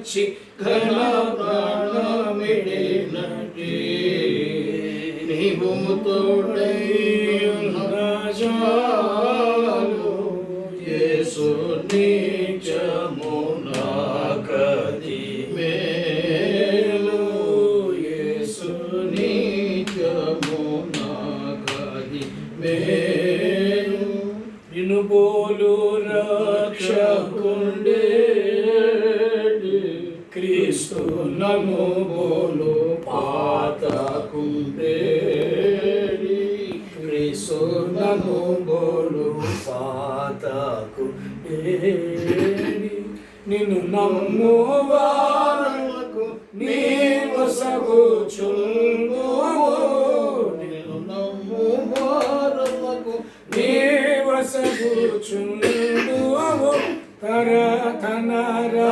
వచ్చి ఘన ప్రాణమిడినటి నీవు తోడై ఉన్న క్రీస్తు నన్ను బోలు పాతకుండేడి క్రీస్తు నన్ను బోలు పాతకు నిన్ను నమ్ము వారకు నీ వసగుచుండు నిన్ను నమ్ము వారకు నీ వసగుచుండు తర తనరా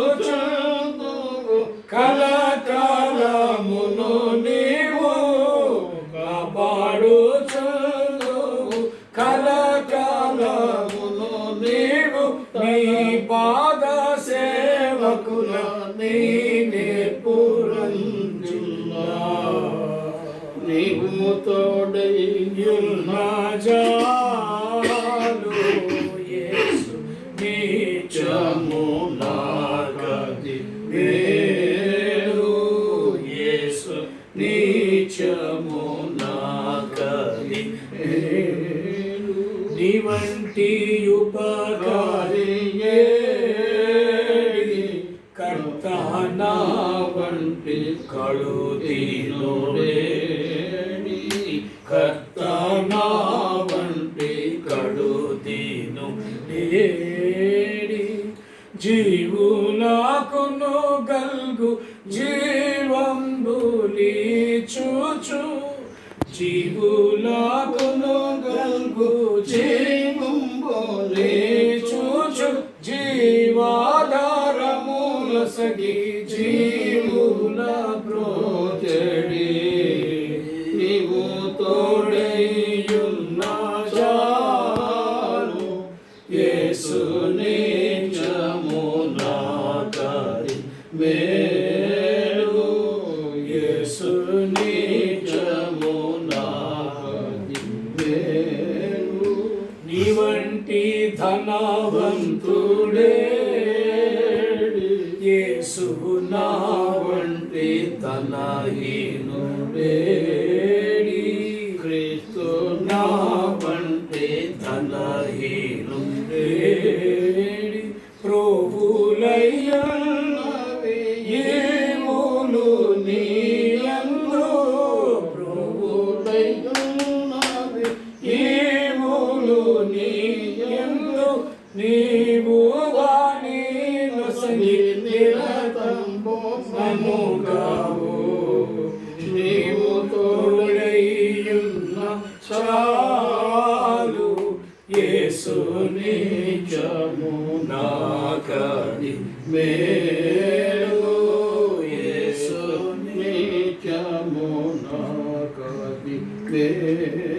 కాపాడు కలకాలమును నీవు కాపాడు కలకాలమును నీవు నీ పాద సేవకుల నీ నీవు తోడయ్యున్న జాలు యేసు నీచము నాగది నాగది వేరు నీ వంటి ఉపకారి ఏడి కర్త నా వంటి కడు దీనుడేడి కర్త జీవులకును గల్గు జీవంబులి చూచు జీవులకును గల్గు జీవంబులి చూచు జీవాధారముల సగి జీవుల ప్రోచడి. నీవు తోడయ్యున్న చాలు యేసు నిజము నాకరి మేలు యేసు ధనవంతుడే. యేసు నా వంటి తనహీనుడే ವಾಣಿ ಸಂಗೀತಂಬೋ ನಮುಗಾವು ನೀವು ತೋಡೆಯುನ್ನ ಚಾಲು ಯೇಸು ನೀಚಮುನಾ ಕಡಿ ಮೇಲು ಯೇಸು ನೀಚಮುನಾ ಕಡಿ ಮೇಲು